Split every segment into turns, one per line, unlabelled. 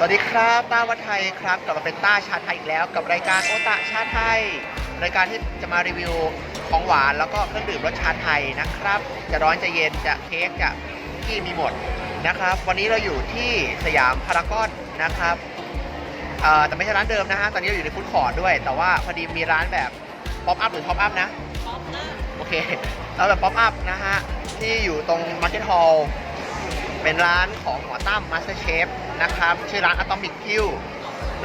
สวัสดีครับต้าวัดไทยครับกลับมาเป็นต้าชาไทยอีกแล้ว กับรายการโอตะชาไทย รายการที่จะมารีวิวของหวานแล้วก็เครื่องดื่มรสชาติไทยนะครับ จะร้อนจะเย็นจะเค้กจะที่มีหมดนะครับ วันนี้เราอยู่ที่สยามพารากอนนะครับเอ่อแต่ไม่ใช่ร้านเดิมนะฮะตอนนี้เราอยู่ในฟู้ดคอร์ทด้วย แต่ว่าพอดีมีร้านแบบป๊อปอัพหรือท็อปอัพนะโอเคเราแบบป๊อปอัพนะฮะที่อยู่ตรงมาร์เก็ตฮอลล์ เป็นร้านของหัวตั้มมาสเตอร์เชฟนะครับ ชื่อร้าน Atomic q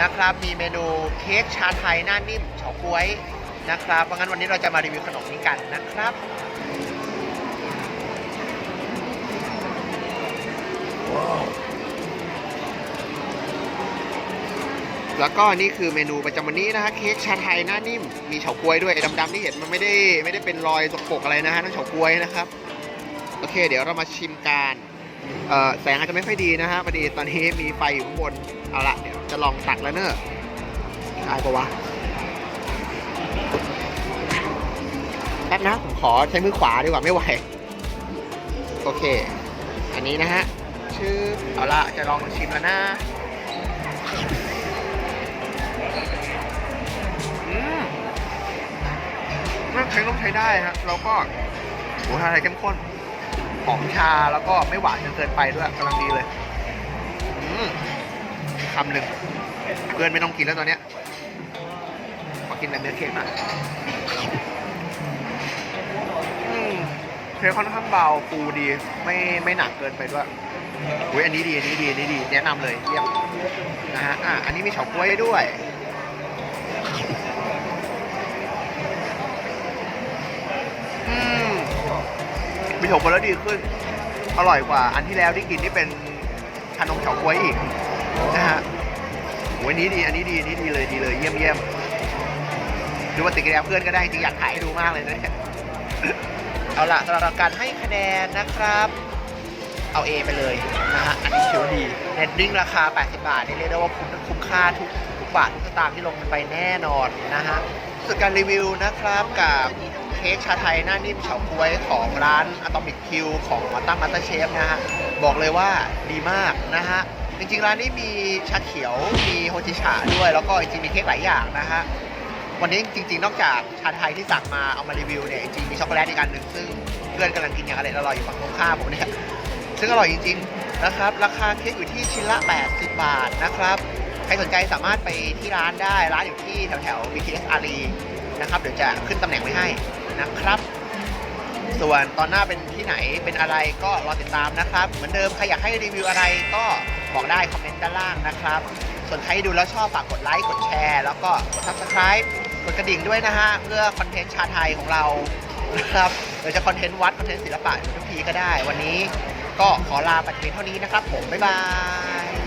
นะครับ มีเมนูเค้กชาไทยหน้านิ่มเฉาก๊วยนะครับ เพราะงั้นวันนี้เราจะมารีวิวขนมนี้กันนะครับ แล้วก็นี่คือเมนูประจำวันนี้นะฮะเค้กชาไทยหน้านิ่ม มีเฉาก๊วยด้วยไอ้ดำๆที่เห็นมันไม่ได้ไม่ได้เป็นรอยสกปรกอะไรนะฮะนั่นเฉาก๊วยนะครับ โอเค เดี๋ยวเรามาชิมกันเอ่อ แสงอาจจะไม่ค่อยดีนะฮะพอดีตอนนี้มีไฟอยู่ข้างบน เอาละเดี๋ยวจะลองตักแล้วเนอะได้ปะวะแป๊บนะผมขอใช้มือขวาดีกว่าไม่ไหว โอเค อันนี้นะฮะ ชื่อเอาละจะลองชิมแล้วนะอืมใช้ต้องใช้ได้ครับแล้วก็โอ้ชาไทยเข้มข้น หอมชาแล้วก็ไม่หวานจนเกินไปด้วยกำลังดีเลยคำหนึ่งเพื่อนไม่ต้องกินแล้วตอนเนี้ยขอกินแต่เนื้อเค้กหน่อยเค้กค่อนข้างเบาฟูดีไม่ไม่หนักเกินไปด้วยอุ้ยอันนี้ดีอันนี้ดีอันนี้ดีแนะนำเลยเยี่ยมนะฮะอะอันนี้มีเฉาก๊วยด้วย มีถกมาแล้วดีขึ้น อร่อยกว่าอันที่แล้วที่กินที่เป็นขนมเฉาก๊วยอีกนะฮะโอ้ยอันนี้ดี อันนี้ดี อันนี้ดีเลยดีเลยเยี่ยมเยี่ยมดูปฏิกิริยาเพื่อนก็ได้จริงอยากถ่ายให้ดูมากเลยนะเนี่ยเอาละสำหรับการให้คะแนนนะครับ เอา A ไปเลยนะฮะอันนี้ถือว่าดีเน็ตดิ้งราคา 80 บาทนี่เรียกได้ว่าคุ้มคุ้มค่าทุกทุกบาททุกสตางค์ที่ลงไปแน่นอนนะฮะส่วนการรีวิวนะครับกับ เค้กชาไทยหน้านิ่มเฉาก๊วยของร้าน Atomic Q ของมาตั้งมาตอร์เชฟนะฮะ บอกเลยว่าดีมากนะฮะ จริงๆ ร้านนี้มีชาเขียว มีโฮจิชาด้วย แล้วก็จริงๆมีเค้กหลายอย่างนะฮะ วันนี้จริง ๆ นอกจากชาไทยที่สั่งมาเอามารีวิวเนี่ยจริงๆมีช็อกโกแลตอีกอันหนึ่งซึ่งเพื่อนกำลังกินอย่างอร่อยอร่อยอยู่ฝั่งตรงข้ามผมเนี่ยซึ่งอร่อยจริง ๆนะครับ ราคาเค้กอยู่ที่ชิ้นละ 80 บาทนะครับ ใครสนใจสามารถไปที่ร้านได้ ร้านอยู่ที่แถวๆ BTS อารี นะครับเดี๋ยวจะขึ้นตำแหน่งไว้ให้นะครับ ส่วนตอนหน้าเป็นที่ไหนเป็นอะไรก็รอติดตามนะครับ เหมือนเดิมใครอยากให้รีวิวอะไรก็บอกได้คอมเมนต์ด้านล่างนะครับ ส่วนใครดูแล้วชอบฝากกดไลค์กดแชร์แล้วก็กด subscribe กดกระดิ่งด้วยนะฮะเพื่อคอนเทนต์ชาไทยของเรานะครับหรือจะคอนเทนต์วัดคอนเทนต์ศิลปะทุกทีก็ได้ วันนี้ก็ขอลาไปเพียงเท่านี้นะครับ ผมบ๊ายบาย